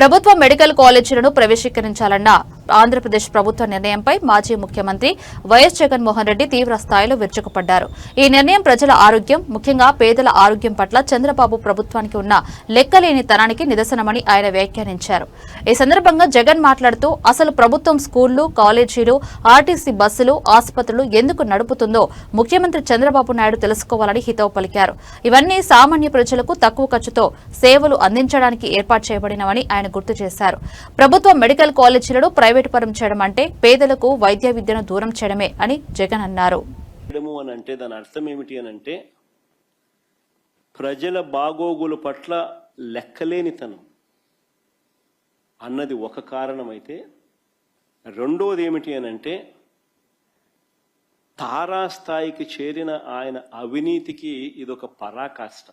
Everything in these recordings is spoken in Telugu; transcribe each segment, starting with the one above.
ప్రభుత్వ మెడికల్ కాలేజీలను ప్రవేశీకరించాలన్న ఆంధ్రప్రదేశ్ ప్రభుత్వ నిర్ణయంపై మాజీ ముఖ్యమంత్రి వైఎస్ జగన్మోహన్ రెడ్డి తీవ్ర స్థాయిలో విరుచుకుపడ్డారు. ఈ నిర్ణయం ప్రజల ఆరోగ్యం ముఖ్యంగా పేదల ఆరోగ్యం పట్ల చంద్రబాబు ప్రభుత్వానికి ఉన్న లెక్కలేని తనానికి నిదర్శనమని ఆయన వ్యాఖ్యానించారు. ఈ సందర్భంగా జగన్ మాట్లాడుతూ అసలు ప్రభుత్వం స్కూళ్ళు కాలేజీలు ఆర్టీసీ బస్సులు ఆసుపత్రులు ఎందుకు నడుపుతుందో ముఖ్యమంత్రి చంద్రబాబు నాయుడు తెలుసుకోవాలని హితవు పలికారు. ఇవన్నీ సామాన్య ప్రజలకు తక్కువ ఖర్చుతో సేవలు అందించడానికి ఏర్పాటు చేయబడినవని ఆయన గుర్తు చేశారు. ప్రభుత్వ మెడికల్ కాలేజీలను ప్రైవేటు పరం చేయడం అంటే పేదలకు వైద్య విద్యను దూరం చేయడమే అని జగన్ అన్నారు. అని అంటే దాని అర్థం ఏమిటి అని అంటే ప్రజల బాగోగుల పట్ల లెక్కలేనితనం అన్నది ఒక కారణమైతే రెండోది ఏమిటి అని అంటే తారాస్థాయికి చేరిన ఆయన అవినీతికి ఇదొక పరాకాష్ట.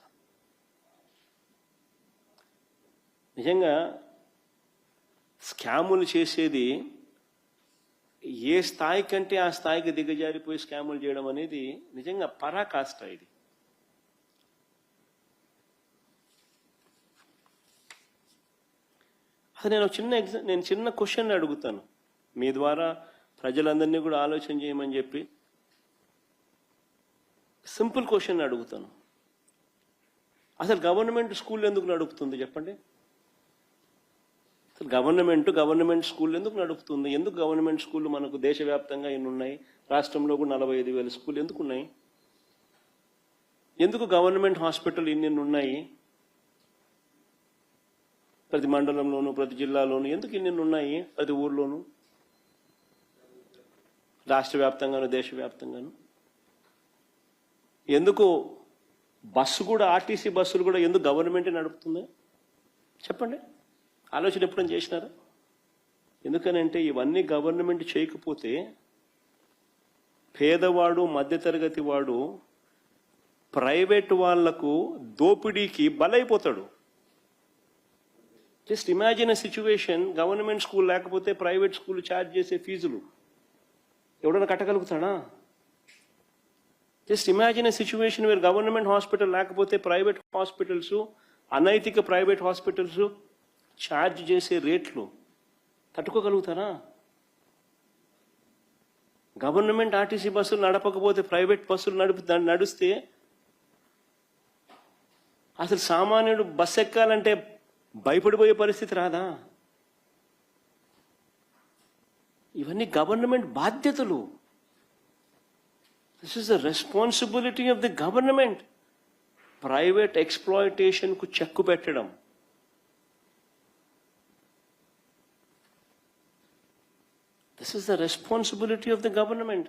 నిజంగా స్కాములు చేసేది ఏ స్థాయి కంటే ఆ స్థాయికి దిగజారిపోయి స్కాములు చేయడం అనేది నిజంగా పరాకాష్ట ఇది. అది నేను చిన్న ఎగ్జా నేను చిన్న క్వశ్చన్ అడుగుతాను. మీ ద్వారా ప్రజలందరినీ కూడా ఆలోచన చేయమని చెప్పి సింపుల్ క్వశ్చన్ అడుగుతాను. అసలు గవర్నమెంట్ స్కూల్ ఎందుకు నడుపుతుంది చెప్పండి? గవర్నమెంట్ గవర్నమెంట్ స్కూల్ ఎందుకు నడుపుతుంది? ఎందుకు గవర్నమెంట్ స్కూళ్ళు మనకు దేశవ్యాప్తంగా ఎన్ని ఉన్నాయి? రాష్ట్రంలో కూడా నలభై ఐదు వేల స్కూల్ ఎందుకు ఉన్నాయి? ఎందుకు గవర్నమెంట్ హాస్పిటల్ ఇన్ని ఉన్నాయి? ప్రతి మండలంలోను ప్రతి జిల్లాలోను ఎందుకు ఇన్ని ఉన్నాయి? ప్రతి ఊర్లోను? రాష్ట్ర వ్యాప్తంగాను దేశవ్యాప్తంగాను ఎందుకు బస్సు కూడా ఆర్టీసీ బస్సులు కూడా ఎందుకు గవర్నమెంటే నడుపుతుంది చెప్పండి. ఆలోచన ఎప్పుడైనా చేసినారా? ఎందుకనంటే ఇవన్నీ గవర్నమెంట్ చేయకపోతే పేదవాడు మధ్యతరగతి వాడు ప్రైవేట్ వాళ్ళకు దోపిడీకి బలైపోతాడు. Just imagine a situation government school లేకపోతే ప్రైవేట్ స్కూల్ ఛార్జ్ చేసే ఫీజులు. ఎవడన్నా కట్టగలుగుతాడా? Just imagine a situation where government hospital లేకపోతే ప్రైవేట్ హాస్పిటల్స్ అనైతిక ప్రైవేట్ హాస్పిటల్స్ ఛార్జ్ చేసే రేట్లు తట్టుకోగలుగుతారా? గవర్నమెంట్ ఆర్టీసీ బస్సులు నడపకపోతే ప్రైవేట్ బస్సులు నడుపు నడిస్తే అసలు సామాన్యుడు బస్సు ఎక్కాలంటే భయపడిపోయే పరిస్థితి రాదా? ఇవన్నీ గవర్నమెంట్ బాధ్యతలు. This is the responsibility of the government private ఎక్స్ప్లాయిటేషన్కు check పెట్టడం. This is the responsibility of the government